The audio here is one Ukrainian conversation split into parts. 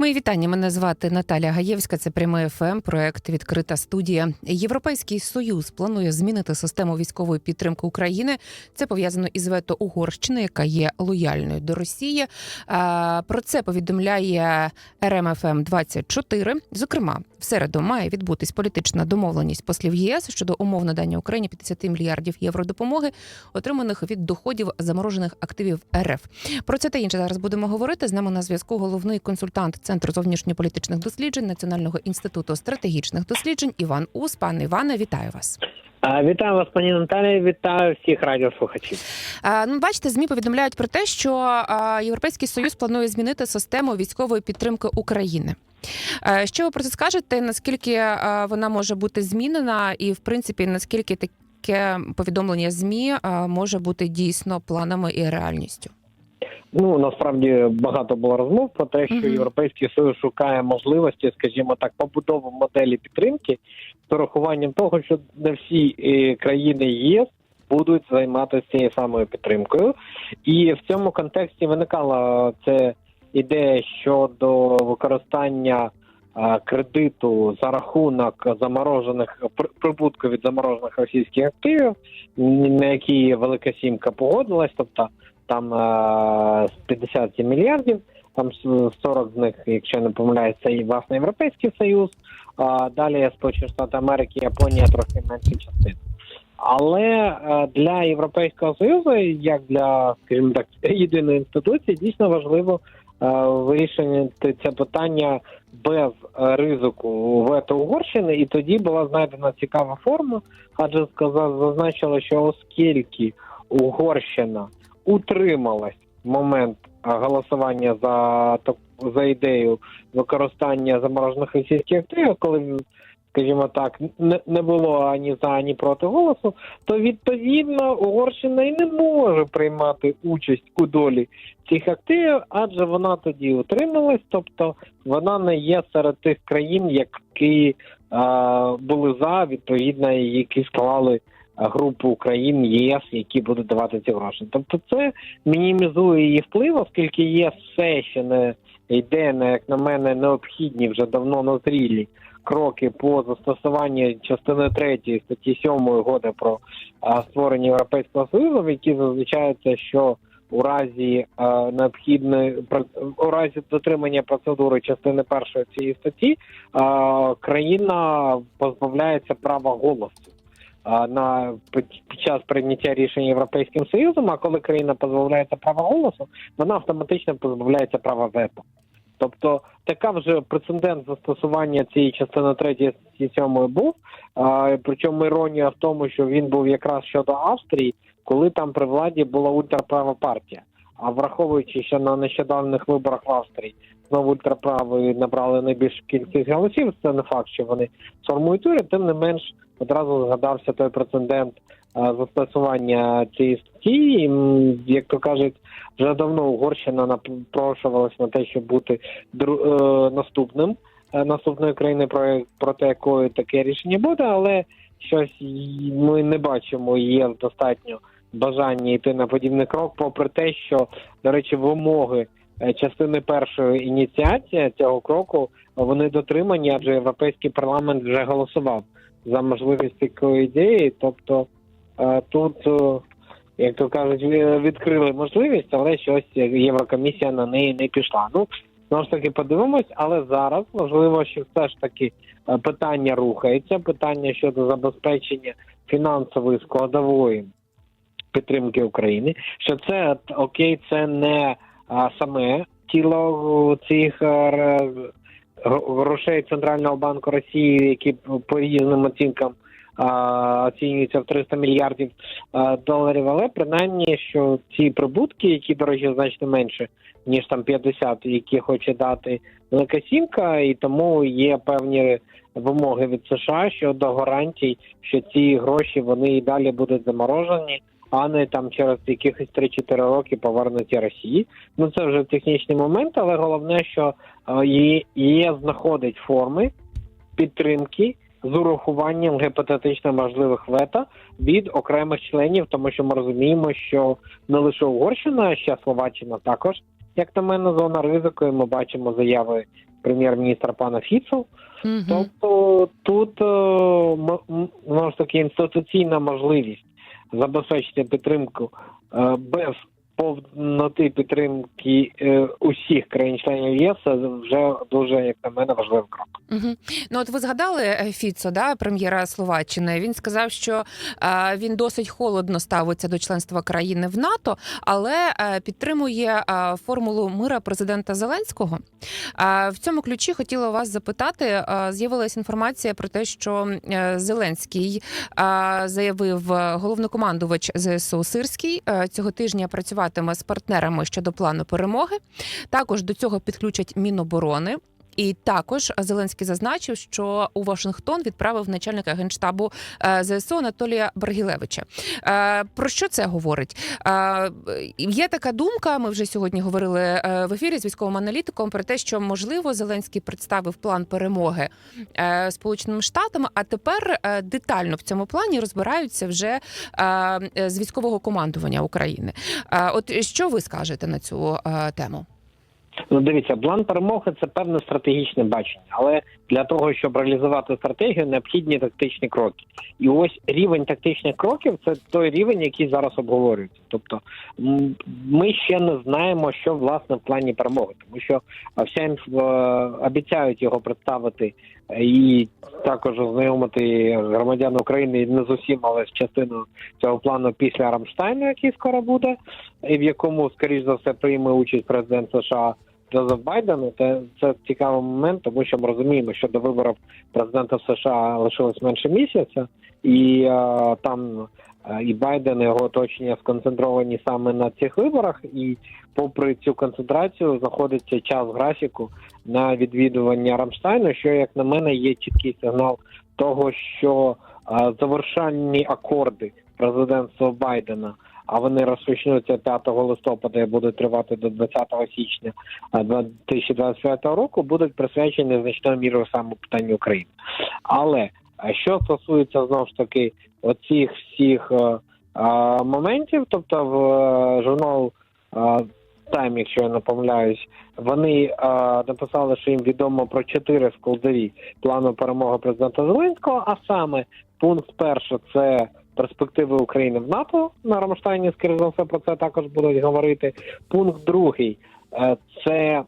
Мої вітання. Мене звати Наталя Гаєвська. Це прямий ФМ, проект Відкрита студія. Європейський союз планує змінити систему військової підтримки України. Це пов'язано із вето Угорщини, яка є лояльною до Росії. Про це повідомляє РМФМ 24 Зокрема, в середу має відбутись політична домовленість послів ЄС щодо умов надання Україні 50 мільярдів євро допомоги, отриманих від доходів заморожених активів РФ. Про це та інше зараз будемо говорити. З нами на зв'язку головний консультант Центру зовнішньополітичних досліджень Національного інституту стратегічних досліджень Іван Ус. Пане Іване, вітаю вас. Вітаю вас, пані Наталія, вітаю всіх радіослухачів. Ну, бачите, змі повідомляють про те, що Європейський союз планує змінити систему військової підтримки України. Що ви про це скажете? Наскільки вона може бути змінена, і в принципі наскільки таке повідомлення змі може бути дійсно планами і реальністю? Ну насправді багато було розмов про те, що Мгм. європейський союз шукає можливості, скажімо так, побудови моделі підтримки з урахуванням того, що не всі е, країни ЄС будуть займатися цією самою підтримкою, і в цьому контексті виникала це ідея щодо використання кредиту за рахунок заморожених пр- прибутку від заморожених російських активів, на які Велика Сімка погодилась, тобто там е, 57 мільярдів, там с- 40 з них, якщо не помиляюсь, це і власне Європейський Союз, а далі Сполучені Штати Америки, Японія трохи менше частин. Але е, для Європейського Союзу, як для, скажімо так, єдиної інституції, дійсно важливо е, вирішити це питання без е, ризику вето Угорщини, і тоді була знайдена цікава форма, адже сказав, зазначило, що оскільки Угорщина утрималась в момент голосування за за ідею використання заморожених російських активів, коли скажімо так, не, було ані за, ані проти голосу, то відповідно Угорщина і не може приймати участь у долі цих активів, адже вона тоді утрималась, тобто вона не є серед тих країн, які а, були за відповідно, які склали групу країн ЄС, які будуть давати ці гроші. Тобто, це мінімізує її вплив, оскільки ЄС все ще не йде на як на мене необхідні вже давно назрілі кроки по застосуванню частини 3 статті 7 угоди про створення Європейського Союзу, в якій зазначається, що у разі а, необхідної у разі дотримання процедури частини першої цієї статті а, країна позбавляється права голосу. На під час прийняття рішення європейським союзом, а коли країна позбавляється права голосу, вона автоматично позбавляється права вето. Тобто така вже прецедент застосування цієї частини 3 і 7 був. А, причому іронія в тому, що він був якраз щодо Австрії, коли там при владі була ультраправа партія. А враховуючи, що на нещодавних виборах в Австрії знову ультраправи набрали найбільшу кількість голосів, це не факт, що вони сформують уряд, тим не менш одразу згадався той прецедент а, застосування цієї статті. Як то кажуть, вже давно Угорщина напрошувалась на те, щоб бути е, наступним е, наступною країною, про проти якої таке рішення буде, але щось ми не бачимо є достатньо бажання йти на подібний крок, попри те, що до речі, вимоги е, частини першої ініціації цього кроку вони дотримані, адже європейський парламент вже голосував за можливість такої ідеї. Тобто е, тут, е, як то кажуть, відкрили можливість, але щось Єврокомісія на неї не пішла. Ну знову ж таки подивимось, але зараз можливо, що все ж таки е, питання рухається, питання щодо забезпечення фінансової складової підтримки України. Що це окей, це не а, саме тіло е, цих е, грошей Центрального банку Росії, які по різним оцінкам оцінюються в 300 мільярдів доларів, але принаймні, що ці прибутки, які до речі, значно менше ніж там 50, які хоче дати Велика Сімка, і тому є певні вимоги від США щодо гарантій, що ці гроші вони і далі будуть заморожені. А не там через якихось 3-4 роки повернуті Росії. Ну це вже технічний момент, але головне, що е, є, знаходить форми підтримки з урахуванням гіпотетично можливих вето від окремих членів, тому що ми розуміємо, що не лише Угорщина, а ще Словаччина також, як на мене, зона ризику. І ми бачимо заяви прем'єр-міністра пана Фіцу. Мгм. Тобто тут знову ж таки інституційна можливість забезпечити підтримку е, без повноти підтримки е, усіх країн-членів ЄС вже дуже, як на мене, важливий крок. Мгм. Ну, от ви згадали е, Фіцо, да, прем'єра Словаччини. Він сказав, що е, він досить холодно ставиться до членства країни в НАТО, але підтримує формулу мира президента Зеленського. В цьому ключі хотіла вас запитати. з'явилася інформація про те, що Зеленський заявив головнокомандувач ЗСУ Сирський цього тижня працюватиме з партнерами щодо плану перемоги. Також до цього підключать Міноборони. І також Зеленський зазначив, що у Вашингтон відправив начальника генштабу е, ЗСУ Анатолія Брагілевича. Е, Про що це говорить? Е, Є така думка. Ми вже сьогодні говорили в ефірі з військовим аналітиком про те, що можливо Зеленський представив план перемоги Сполученими Штатами, а тепер детально в цьому плані розбираються вже з військового командування України. От що ви скажете на цю тему? Ну, дивіться, план перемоги це певне стратегічне бачення, але для того, щоб реалізувати стратегію, необхідні тактичні кроки. І ось рівень тактичних кроків це той рівень, який зараз обговорюється. Тобто, ми ще не знаємо, що власне в плані перемоги, тому що вся інф... е, обіцяють його представити е, і також ознайомити громадян України не з усім, але з частиною цього плану після Рамштайну, який скоро буде, і в якому, скоріш за все, прийме участь президент США Джозеф Байден. Це, це цікавий момент, тому що ми розуміємо, що до виборів президента США лишилось менше місяця, і е, там е, і Байден і його оточення сконцентровані саме на цих виборах. І попри цю концентрацію знаходиться час графіку на відвідування Рамштайну, що як на мене є чіткий сигнал того, що е, завершальні акорди президентства Байдена. А вони розпочнуться 5 листопада і будуть тривати до 20 січня а, 2025 року, будуть присвячені значною мірою саме питанню України. Але що стосується знову ж таки оцих всіх е, е, моментів, тобто в е, журнал е, Тайм, якщо я не помиляюсь, вони е, написали, що їм відомо про чотири складові плану перемоги президента Зеленського. А саме пункт перший – це перспективи України в НАТО на Рамштайні, скоріш за все, про це також будуть говорити. Пункт другий е, це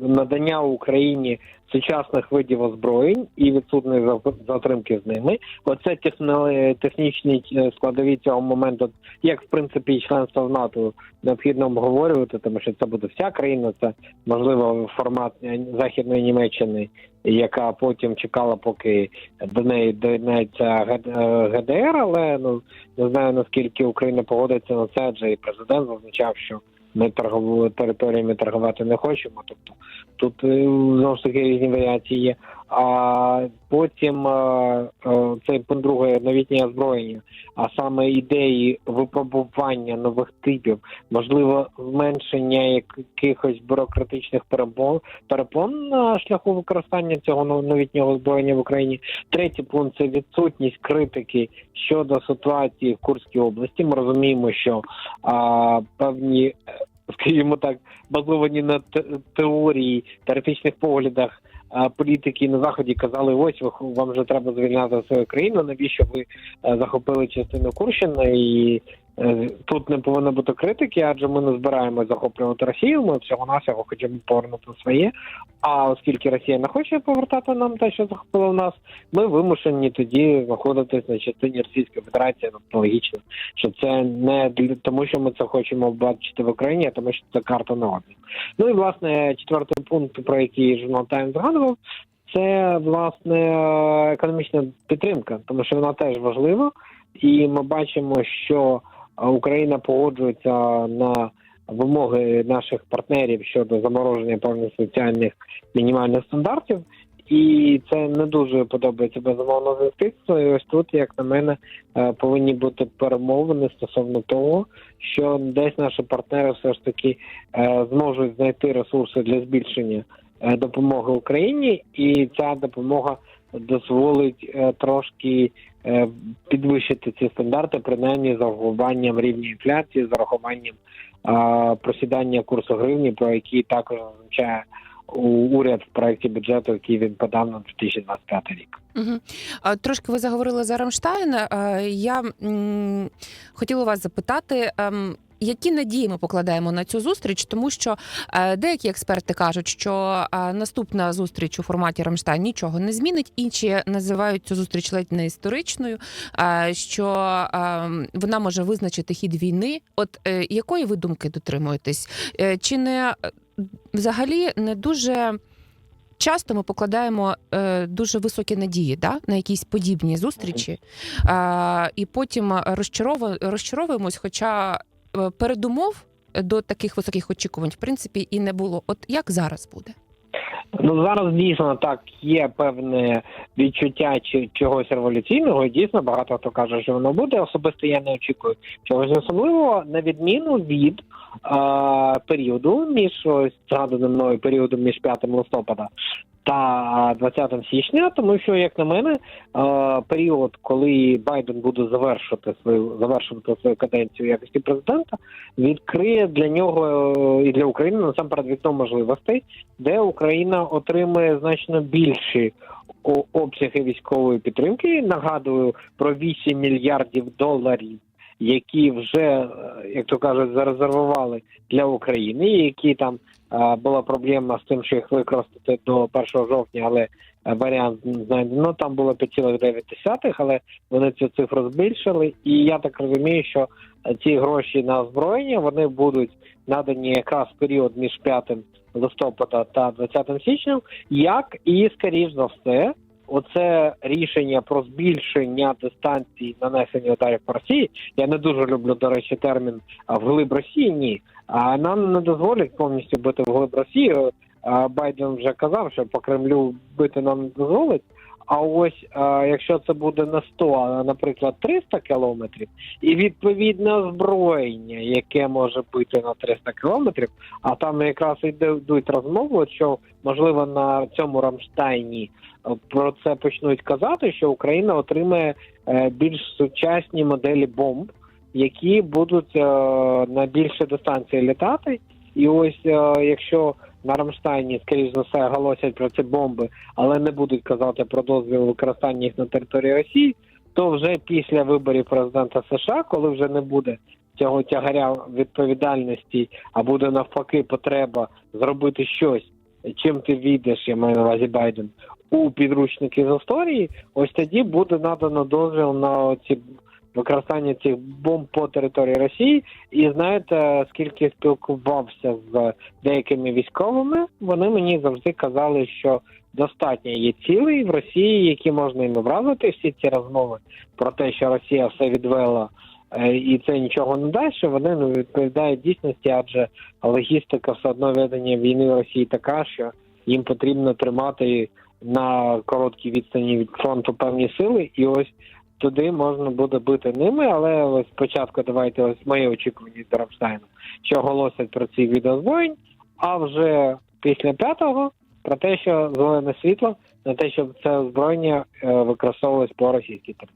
надання Україні сучасних видів озброєнь і відсутної затримки з ними. Оце технічні е, складові цього моменту, як в принципі і членство в НАТО необхідно обговорювати, тому що це буде вся країна. Це можливо формат е, західної Німеччини, яка потім чекала, поки до неї доєднається Г- е, ГДР, але ну не знаю наскільки Україна погодиться на це, адже і президент зазначав, що ми торгову територіями торгувати не хочемо. Тобто тут е, знову ж таки різні варіації є. А потім е, е, цей пункт другий новітнє озброєння, а саме ідеї випробування нових типів, можливо, зменшення якихось бюрократичних перепон, перепон на шляху використання цього нов- новітнього озброєння в Україні. Третій пункт це відсутність критики щодо ситуації в Курській області. Ми розуміємо, що а, певні, скажімо так, базовані на теорії, теоретичних поглядах. Політики на заході казали: ось ви вам вже треба звільняти свою країну. Навіщо ви е, захопили частину Курщини? І тут не повинно бути критики, адже ми не збираємось захоплювати Росію. Ми всього навсього хочемо повернути своє. А оскільки Росія не хоче повертати нам те, що захопила в нас, ми вимушені тоді знаходитись на частині Російської Федерації. Тобто логічно, що це не для тому, що ми це хочемо бачити в Україні, а тому що це карта на обмін. Ну і власне четвертий пункт, про який журнал Тайм згадував, це власне економічна підтримка, тому що вона теж важлива, і ми бачимо, що е, Україна погоджується на вимоги наших партнерів щодо замороження певних соціальних мінімальних стандартів. І це не дуже подобається безумовно суспільству. І ось тут, як на мене, е, повинні бути перемовини стосовно того, що десь наші партнери все ж таки е, зможуть знайти ресурси для збільшення е, допомоги Україні, і ця допомога дозволить е, трошки е, підвищити ці стандарти, принаймні з урахуванням рівня інфляції, з урахуванням просідання курсу гривні, про який також зазначає у уряд в проєкті бюджету, який він подав на 2025 рік. Угу. Трошки ви заговорили за Рамштайн. Я м, хотіла вас запитати. Які надії ми покладаємо на цю зустріч, тому що е, деякі експерти кажуть, що е, наступна зустріч у форматі Рамштайн нічого не змінить. Інші називають цю зустріч ледь не історичною, е, що вона може визначити хід війни. От якої ви думки дотримуєтесь? Чи не взагалі не дуже часто ми покладаємо дуже високі надії да, на якісь подібні зустрічі, і потім розчаровуємось, хоча передумов до таких високих очікувань, в принципі, і не було. От як зараз буде? Ну зараз дійсно так є певне відчуття чи чогось революційного. і Дійсно, багато хто каже, що воно буде. Особисто я не очікую чогось особливого, на відміну від е, періоду між ось згаданим мною періодом між 5 листопада та 20 січня, тому що, як на мене, е, період, коли Байден буде завершити свою завершувати свою каденцію якості президента, відкриє для нього е, і для України насамперед вікно можливостей, де Україна отримує значно більші обсяги військової підтримки. Нагадую про 8 мільярдів доларів, які вже, е, як то кажуть, зарезервували для України, які там е, була проблема з тим, що їх використати до 1 жовтня, але е, варіант знайдено. Там було 5,9, але вони цю цифру збільшили. І я так розумію, що ці гроші на озброєння вони будуть надані якраз в період між 5 листопада та 20 січня, як і скоріш за все. Оце рішення про збільшення дистанції нанесення ударів по Росії. Я не дуже люблю, до речі, термін вглиб Росії. Ні, а нам не дозволять повністю бити вглиб Росії. Байден вже казав, що по Кремлю бити нам не дозволить. А ось а, якщо це буде не 100, а наприклад 300 кілометрів, і відповідне озброєння, яке може бити на 300 кілометрів, а там якраз йдуть розмови, що можливо на цьому Рамштайні е, про це почнуть казати, що Україна отримає е, більш сучасні моделі бомб, які будуть е, на більші дистанції літати. І ось е, якщо на Рамштайні, скоріш за все, оголосять про ці бомби, але не будуть казати про дозвіл використання їх на території Росії, то вже після виборів президента США, коли вже не буде цього тягаря відповідальності, а буде навпаки потреба зробити щось, чим ти війдеш, я маю на увазі Байден, у підручники з історії, ось тоді буде надано дозвіл на ці використання цих бомб по території Росії. І знаєте, скільки спілкувався з деякими військовими, вони мені завжди казали, що достатньо є цілей в Росії, які можна їм вразити. Всі ці розмови про те, що Росія все відвела. е, І це нічого не дасть, що вони не відповідають дійсності, адже логістика все одно ведення війни в Росії така, що їм потрібно тримати на короткій відстані від фронту певні сили, і ось туди можна буде бити ними. Але ось спочатку давайте ось моє очікування з Рамштайну, що оголосять про ці відозброєнь, а вже після п'ятого про те, що зелене світло на те, щоб це озброєння е, використовувалось по російській території.